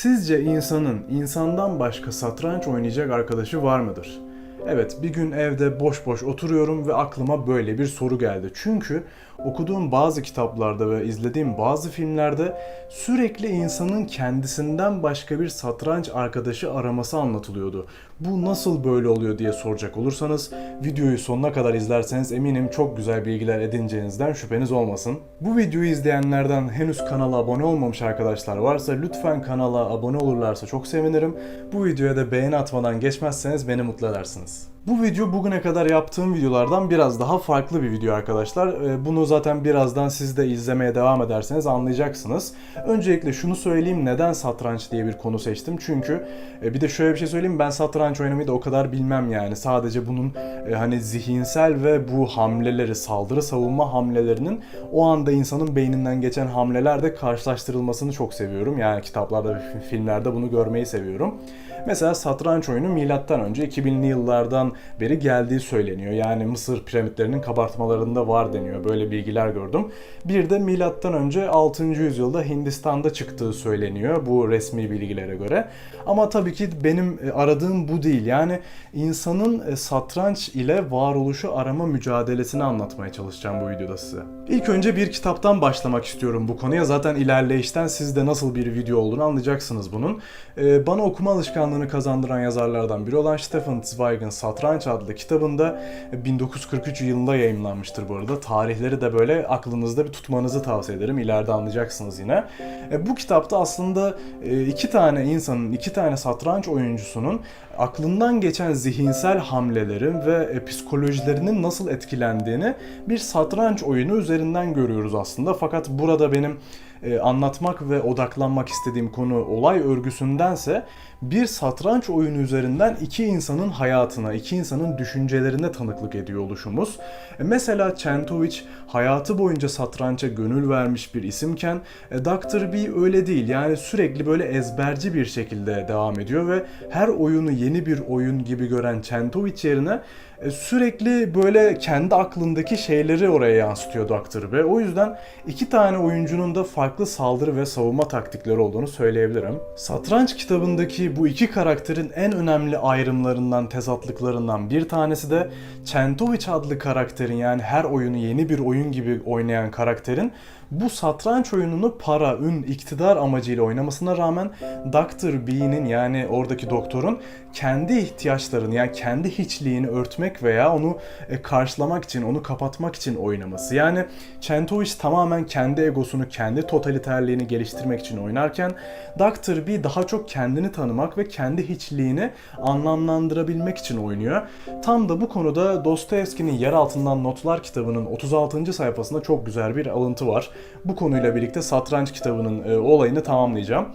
Sizce insanın insandan başka satranç oynayacak arkadaşı var mıdır? Evet, bir gün evde boş boş oturuyorum ve aklıma böyle bir soru geldi. Çünkü okuduğum bazı kitaplarda ve izlediğim bazı filmlerde sürekli insanın kendisinden başka bir satranç arkadaşı araması anlatılıyordu. Bu nasıl böyle oluyor diye soracak olursanız videoyu sonuna kadar izlerseniz eminim çok güzel bilgiler edineceğinizden şüpheniz olmasın. Bu videoyu izleyenlerden henüz kanala abone olmamış arkadaşlar varsa lütfen kanala abone olurlarsa çok sevinirim. Bu videoya da beğeni atmadan geçmezseniz beni mutlu edersiniz. Bu video bugüne kadar yaptığım videolardan biraz daha farklı bir video arkadaşlar. Ee, Bunu zaten birazdan siz de izlemeye devam ederseniz anlayacaksınız. Öncelikle şunu söyleyeyim neden satranç diye bir konu seçtim. Çünkü e, bir de şöyle bir şey söyleyeyim ben satranç oynamayı da o kadar bilmem yani. Sadece bunun e, hani zihinsel ve bu hamleleri, saldırı savunma hamlelerinin o anda insanın beyninden geçen hamlelerle karşılaştırılmasını çok seviyorum. Yani kitaplarda filmlerde bunu görmeyi seviyorum. Mesela satranç oyunu milattan önce 2000'li yıllardan beri geldiği söyleniyor. Yani Mısır piramitlerinin kabartmalarında var deniyor. Böyle bilgiler gördüm. Bir de milattan önce 6. yüzyılda Hindistan'da çıktığı söyleniyor bu resmi bilgilere göre. Ama tabii ki benim e, aradığım bu değil. Yani insanın e, satranç ile varoluşu arama mücadelesini anlatmaya çalışacağım bu videoda size. İlk önce bir kitaptan başlamak istiyorum bu konuya. Zaten ilerleyişten siz de nasıl bir video olduğunu anlayacaksınız bunun. Ee, bana okuma alışkanlığını kazandıran yazarlardan biri olan Stefan Zweig'in Satranç adlı kitabında e, 1943 yılında yayımlanmıştır bu arada. Tarihleri de böyle aklınızda bir tutmanızı tavsiye ederim. İleride anlayacaksınız yine. E, bu kitapta aslında e, iki tane insanın, iki tane satranç oyuncusunun aklından geçen zihinsel hamlelerin ve e, psikolojilerinin nasıl etkilendiğini bir satranç oyunu üzerinden görüyoruz aslında. Fakat burada benim e, anlatmak ve odaklanmak istediğim konu olay örgüsündense bir satranç oyunu üzerinden iki insanın hayatına, iki insanın düşüncelerine tanıklık ediyor oluşumuz. E, mesela Çentovic hayatı boyunca satrança gönül vermiş bir isimken e, Dr. B öyle değil. Yani sürekli böyle ezberci bir şekilde devam ediyor ve her oyunu yeni bir oyun gibi gören Çentovic yerine sürekli böyle kendi aklındaki şeyleri oraya yansıtıyor Dr. B. O yüzden iki tane oyuncunun da farklı saldırı ve savunma taktikleri olduğunu söyleyebilirim. Satranç kitabındaki bu iki karakterin en önemli ayrımlarından, tezatlıklarından bir tanesi de Çentovic adlı karakterin yani her oyunu yeni bir oyun gibi oynayan karakterin bu satranç oyununu para, ün, iktidar amacıyla oynamasına rağmen Dr. B'nin yani oradaki doktorun kendi ihtiyaçlarını yani kendi hiçliğini örtmek veya onu e, karşılamak için, onu kapatmak için oynaması. Yani Çentovic tamamen kendi egosunu, kendi totaliterliğini geliştirmek için oynarken Dr. B daha çok kendini tanımak ve kendi hiçliğini anlamlandırabilmek için oynuyor. Tam da bu konuda Dostoyevski'nin Yer Altından Notlar kitabının 36. sayfasında çok güzel bir alıntı var. Bu konuyla birlikte satranç kitabının e, olayını tamamlayacağım.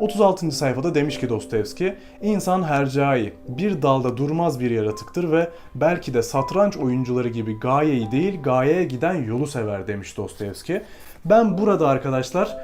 36. sayfada demiş ki Dostoyevski, insan hercai, bir dalda durmaz bir yaratıktır ve belki de satranç oyuncuları gibi gayeyi değil gayeye giden yolu sever demiş Dostoyevski. Ben burada arkadaşlar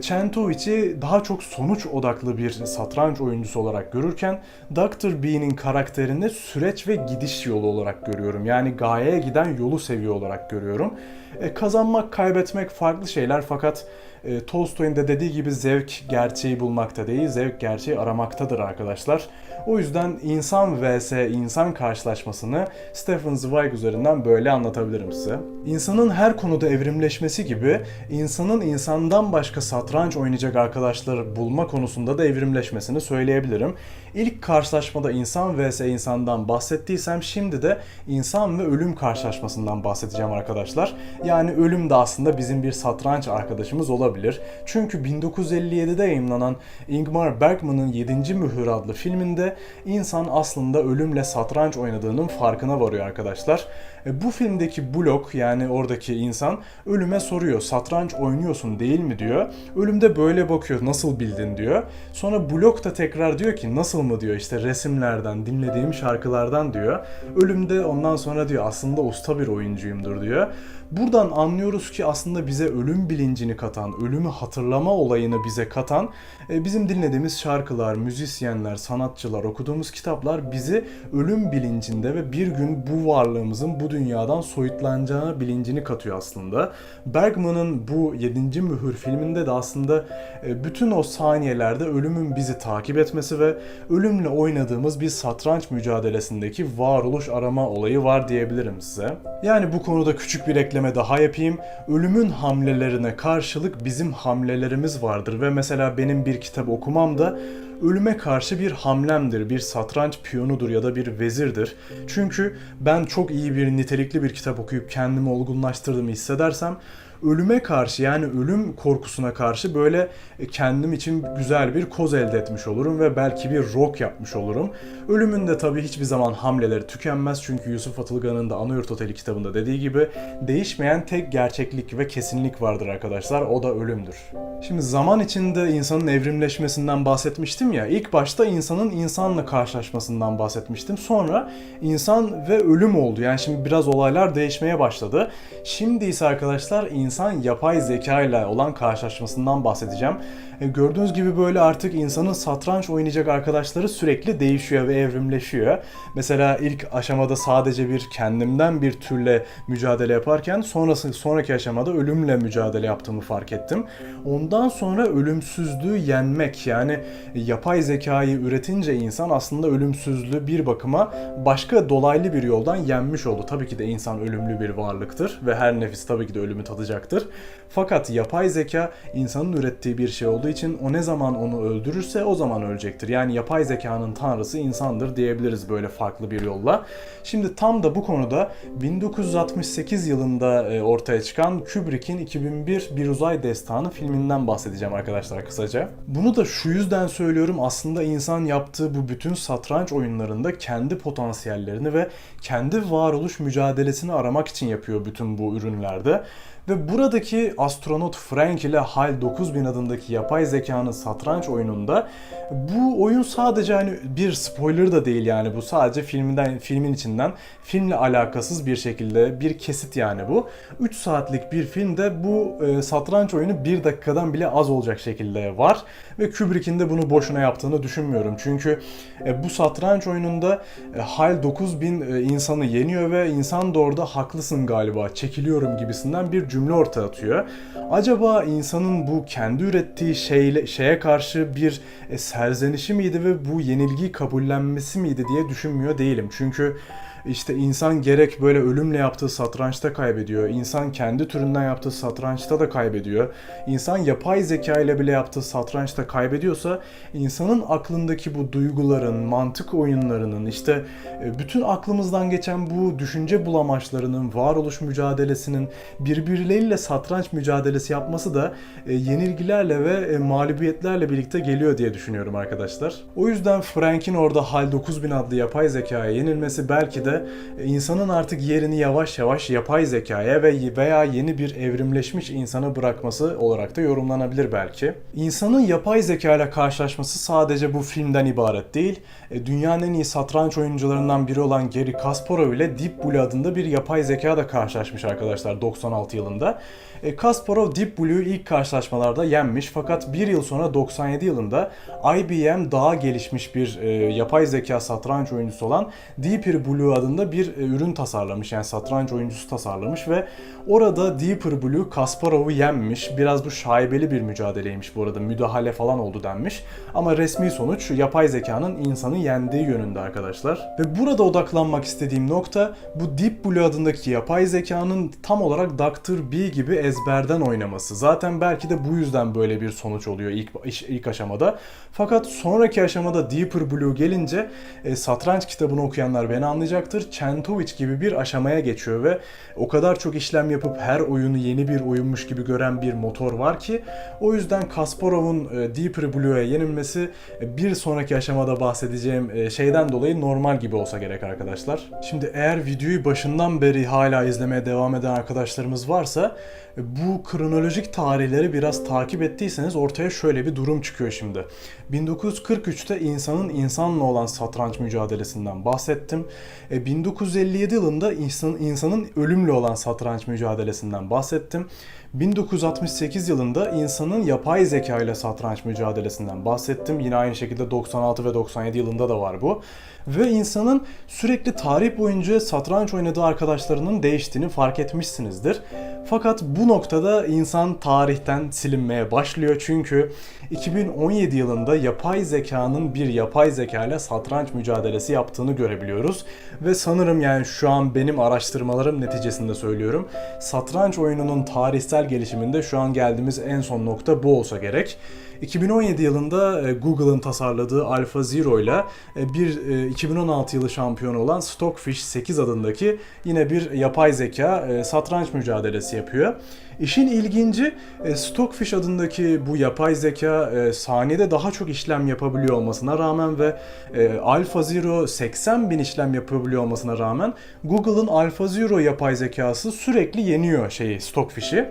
Çentovic'i daha çok sonuç odaklı bir satranç oyuncusu olarak görürken Dr. B'nin karakterini süreç ve gidiş yolu olarak görüyorum. Yani gayeye giden yolu seviyor olarak görüyorum. E, kazanmak, kaybetmek farklı şeyler fakat e, Tolstoy'un da dediği gibi zevk gerçeği bulmakta değil, zevk gerçeği aramaktadır arkadaşlar. O yüzden insan vs insan karşılaşmasını Stefan Zweig üzerinden böyle anlatabilirim size. İnsanın her konuda evrimleşmesi gibi insanın insandan başka satranç oynayacak arkadaşları bulma konusunda da evrimleşmesini söyleyebilirim. İlk karşılaşmada insan vs insandan bahsettiysem şimdi de insan ve ölüm karşılaşmasından bahsedeceğim arkadaşlar. Yani ölüm de aslında bizim bir satranç arkadaşımız olabilir. Çünkü 1957'de yayınlanan Ingmar Bergman'ın 7. Mühür adlı filminde insan aslında ölümle satranç oynadığının farkına varıyor arkadaşlar. E, Bu filmdeki Blok yani oradaki insan ölüme soruyor satranç oynuyorsun değil mi diyor. Ölüm de böyle bakıyor nasıl bildin diyor. Sonra Blok da tekrar diyor ki nasıl mı diyor işte resimlerden dinlediğim şarkılardan diyor. Ölüm de ondan sonra diyor aslında usta bir oyuncuyumdur diyor. Buradan anlıyoruz ki aslında bize ölüm bilincini katan, ölümü hatırlama olayını bize katan e, bizim dinlediğimiz şarkılar, müzisyenler, sanatçılar, okuduğumuz kitaplar bizi ölüm bilincinde ve bir gün bu varlığımızın, bu dünyadan soyutlanacağı bilincini katıyor aslında. Bergman'ın bu 7. Mühür filminde de aslında e, bütün o saniyelerde ölümün bizi takip etmesi ve ölümle oynadığımız bir satranç mücadelesindeki varoluş arama olayı var diyebilirim size. Yani bu konuda küçük bir ekleme daha yapayım. Ölümün hamlelerine karşılık bizim hamlelerimiz vardır ve mesela benim bir kitap okumam da ölüme karşı bir hamlemdir, bir satranç piyonudur ya da bir vezirdir. Çünkü ben çok iyi bir nitelikli bir kitap okuyup kendimi olgunlaştırdığımı hissedersem ölüme karşı yani ölüm korkusuna karşı böyle kendim için güzel bir koz elde etmiş olurum ve belki bir rock yapmış olurum. Ölümün de tabii hiçbir zaman hamleleri tükenmez çünkü Yusuf Atılgan'ın da Anayurt Oteli kitabında dediği gibi değişmeyen tek gerçeklik ve kesinlik vardır arkadaşlar o da ölümdür. Şimdi zaman içinde insanın evrimleşmesinden bahsetmiştim ya ilk başta insanın insanla karşılaşmasından bahsetmiştim sonra insan ve ölüm oldu yani şimdi biraz olaylar değişmeye başladı. Şimdi ise arkadaşlar insan yapay zeka ile olan karşılaşmasından bahsedeceğim. E, Gördüğünüz gibi böyle artık insanın satranç oynayacak arkadaşları sürekli değişiyor ve evrimleşiyor. Mesela ilk aşamada sadece bir kendimden bir türle mücadele yaparken sonrası sonraki aşamada ölümle mücadele yaptığımı fark ettim. Ondan sonra ölümsüzlüğü yenmek yani yapay zekayı üretince insan aslında ölümsüzlüğü bir bakıma başka dolaylı bir yoldan yenmiş oldu. Tabii ki de insan ölümlü bir varlıktır ve her nefis tabii ki de ölümü tadacaktır. Fakat yapay zeka insanın ürettiği bir şey olduğu için o ne zaman onu öldürürse o zaman ölecektir. Yani yapay zekanın tanrısı insandır diyebiliriz böyle farklı bir yolla. Şimdi tam da bu konuda 1968 yılında e, ortaya çıkan Kubrick'in 2001 Bir Uzay Destanı filminden bahsedeceğim arkadaşlar kısaca. Bunu da şu yüzden söylüyorum aslında insan yaptığı bu bütün satranç oyunlarında kendi potansiyellerini ve kendi varoluş mücadelesini aramak için yapıyor bütün bu ürünlerde. Ve buradaki astronot Frank ile HAL 9000 adındaki yapay zekanın satranç oyununda bu oyun sadece hani bir spoiler da değil yani bu sadece filminden filmin içinden filmle alakasız bir şekilde bir kesit yani bu. 3 saatlik bir filmde bu e, satranç oyunu 1 dakikadan bile az olacak şekilde var ve Kubrick'in de bunu boşuna yaptığını düşünmüyorum. Çünkü e, bu satranç oyununda e, HAL 9000 e, insanı yeniyor ve insan da orada haklısın galiba çekiliyorum gibisinden bir cümle ortaya atıyor. Acaba insanın bu kendi ürettiği şeyle şeye karşı bir e, serzenişi miydi ve bu yenilgiyi kabullenmesi miydi diye düşünmüyor değilim. Çünkü işte insan gerek böyle ölümle yaptığı satrançta kaybediyor. İnsan kendi türünden yaptığı satrançta da kaybediyor. İnsan yapay zeka ile bile yaptığı satrançta kaybediyorsa insanın aklındaki bu duyguların, mantık oyunlarının, işte e, bütün aklımızdan geçen bu düşünce bulamaçlarının, varoluş mücadelesinin birbirleriyle satranç mücadelesi yapması da e, yenilgilerle ve e, mağlubiyetlerle birlikte geliyor diye düşünüyorum arkadaşlar. O yüzden Frank'in orada HAL 9000 adlı yapay zekaya yenilmesi belki de insanın artık yerini yavaş yavaş yapay zekaya ve veya yeni bir evrimleşmiş insana bırakması olarak da yorumlanabilir belki. İnsanın yapay zeka ile karşılaşması sadece bu filmden ibaret değil. E, Dünyanın en iyi satranç oyuncularından biri olan Gary Kasparov ile Deep Blue adında bir yapay zeka da karşılaşmış arkadaşlar 96 yılında. E, Kasparov Deep Blue'yu ilk karşılaşmalarda yenmiş fakat bir yıl sonra 97 yılında IBM daha gelişmiş bir e, yapay zeka satranç oyuncusu olan Deeper Blue adında bir e, ürün tasarlamış. Yani satranç oyuncusu tasarlamış ve orada Deeper Blue Kasparov'u yenmiş. Biraz bu şaibeli bir mücadeleymiş bu arada. Müdahale falan oldu denmiş. Ama resmi sonuç yapay zekanın insanı yendiği yönünde arkadaşlar. Ve burada odaklanmak istediğim nokta bu Deep Blue adındaki yapay zekanın tam olarak Dr. B gibi ezberden oynaması. Zaten belki de bu yüzden böyle bir sonuç oluyor ilk ilk aşamada. Fakat sonraki aşamada Deeper Blue gelince e, satranç kitabını okuyanlar beni anlayacaktır. Çentovic gibi bir aşamaya geçiyor ve o kadar çok işlem yapıp her oyunu yeni bir oyunmuş gibi gören bir motor var ki o yüzden Kasparov'un e, Deeper Blue'ya yenilmesi e, bir sonraki aşamada bahsedeceğim e, şeyden dolayı normal gibi olsa gerek arkadaşlar. Şimdi eğer videoyu başından beri hala izlemeye devam eden arkadaşlarımız varsa Bu kronolojik tarihleri biraz takip ettiyseniz ortaya şöyle bir durum çıkıyor şimdi. 1943'te insanın insanla olan satranç mücadelesinden bahsettim. E, 1957 yılında insan, insanın ölümle olan satranç mücadelesinden bahsettim. 1968 yılında insanın yapay zeka ile satranç mücadelesinden bahsettim. Yine aynı şekilde 96 ve 97 yılında da var bu. Ve insanın sürekli tarih boyunca satranç oynadığı arkadaşlarının değiştiğini fark etmişsinizdir. Fakat bu noktada insan tarihten silinmeye başlıyor çünkü 2017 yılında yapay zekanın bir yapay zeka ile satranç mücadelesi yaptığını görebiliyoruz. Ve sanırım yani şu an benim araştırmalarım neticesinde söylüyorum. Satranç oyununun tarihsel gelişiminde şu an geldiğimiz en son nokta bu olsa gerek. 2017 yılında e, Google'ın tasarladığı AlphaZero ile e, bir e, 2016 yılı şampiyonu olan Stockfish 8 adındaki yine bir yapay zeka e, satranç mücadelesi yapıyor. İşin ilginci e, Stockfish adındaki bu yapay zeka e, saniyede daha çok işlem yapabiliyor olmasına rağmen ve e, AlphaZero 80 bin işlem yapabiliyor olmasına rağmen Google'ın AlphaZero yapay zekası sürekli yeniyor şeyi Stockfish'i.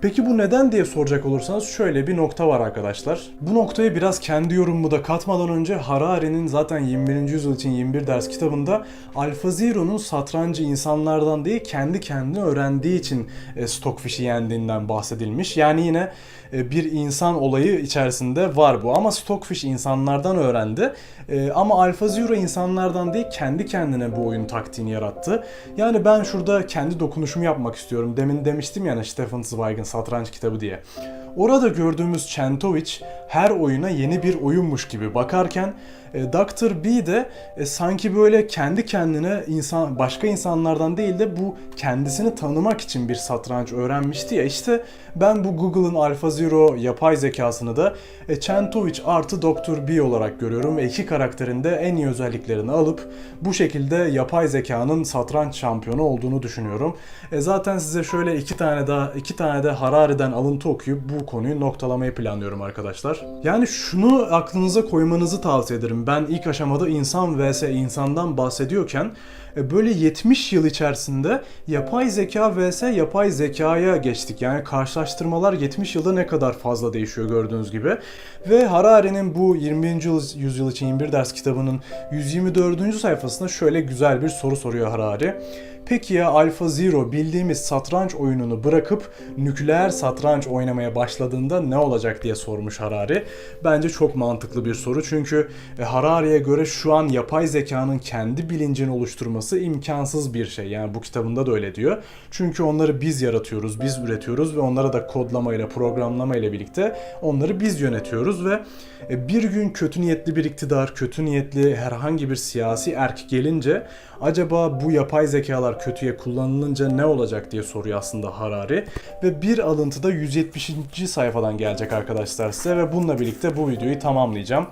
Peki bu neden diye soracak olursanız şöyle bir nokta var arkadaşlar. Bu noktayı biraz kendi yorumumu da katmadan önce Harari'nin zaten 21. yüzyıl için 21 ders kitabında AlphaZero'nun satrancı insanlardan değil kendi kendine öğrendiği için e, Stockfish'i yendiğinden bahsedilmiş. Yani yine e, bir insan olayı içerisinde var bu ama Stockfish insanlardan öğrendi. E, ama AlphaZero insanlardan değil kendi kendine bu oyun taktiğini yarattı. Yani ben şurada kendi dokunuşumu yapmak istiyorum. Demin demiştim ya Stefan Zweig'in satranç kitabı diye. Orada gördüğümüz Çentovic her oyuna yeni bir oyunmuş gibi bakarken e, Dr. B de e, sanki böyle kendi kendine insan başka insanlardan değil de bu kendisini tanımak için bir satranç öğrenmişti ya işte ben bu Google'ın AlphaZero yapay zekasını da e, artı Dr. B olarak görüyorum ve iki karakterin de en iyi özelliklerini alıp bu şekilde yapay zekanın satranç şampiyonu olduğunu düşünüyorum. E, zaten size şöyle iki tane daha iki tane de Harari'den alıntı okuyup bu konuyu noktalamayı planlıyorum arkadaşlar. Yani şunu aklınıza koymanızı tavsiye ederim. Ben ilk aşamada insan vs insandan bahsediyorken e, böyle 70 yıl içerisinde yapay zeka vs yapay zekaya geçtik. Yani karşılaştırmalar 70 yılda ne kadar fazla değişiyor gördüğünüz gibi. Ve Harari'nin bu 20. yüzyıl için 21 ders kitabının 124. sayfasında şöyle güzel bir soru soruyor Harari. Peki ya Alpha Zero bildiğimiz satranç oyununu bırakıp nükleer satranç oynamaya başladığında ne olacak diye sormuş Harari. Bence çok mantıklı bir soru çünkü e, Harari'ye göre şu an yapay zekanın kendi bilincini oluşturması imkansız bir şey. Yani bu kitabında da öyle diyor. Çünkü onları biz yaratıyoruz, biz üretiyoruz ve onlara da kodlamayla, programlamayla birlikte onları biz yönetiyoruz ve e, bir gün kötü niyetli bir iktidar, kötü niyetli herhangi bir siyasi erk gelince acaba bu yapay zekalar kötüye kullanılınca ne olacak diye soruyor aslında Harari. Ve bir alıntı da 170. sayfadan gelecek arkadaşlar size ve bununla birlikte bu videoyu tamamlayacağım.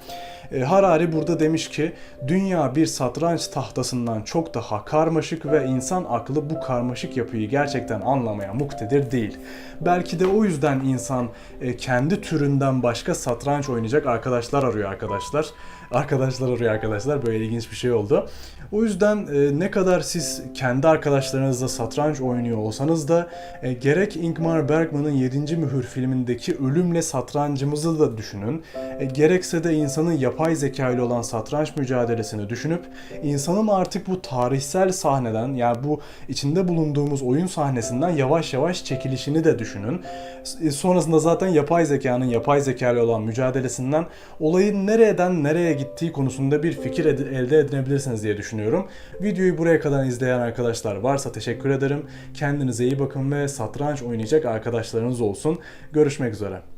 E, Harari burada demiş ki dünya bir satranç tahtasından çok daha karmaşık ve insan aklı bu karmaşık yapıyı gerçekten anlamaya muktedir değil. Belki de o yüzden insan e, kendi türünden başka satranç oynayacak arkadaşlar arıyor arkadaşlar. Arkadaşlar arıyor arkadaşlar böyle ilginç bir şey oldu. O yüzden e, ne kadar siz kendi arkadaşlarınızla satranç oynuyor olsanız da e, gerek Ingmar Bergman'ın 7. Mühür filmindeki ölümle satrancımızı da düşünün. E, gerekse de insanın yapay zeka ile olan satranç mücadelesini düşünüp insanın artık bu tarihsel sahneden yani bu içinde bulunduğumuz oyun sahnesinden yavaş yavaş çekilişini de düşünün. E, sonrasında zaten yapay zekanın yapay zeka ile olan mücadelesinden olayın nereden nereye gittiği konusunda bir fikir ed- elde edinebilirsiniz diye düşünüyorum. Videoyu buraya kadar izleyen arkadaşlar varsa teşekkür ederim. Kendinize iyi bakın ve satranç oynayacak arkadaşlarınız olsun. Görüşmek üzere.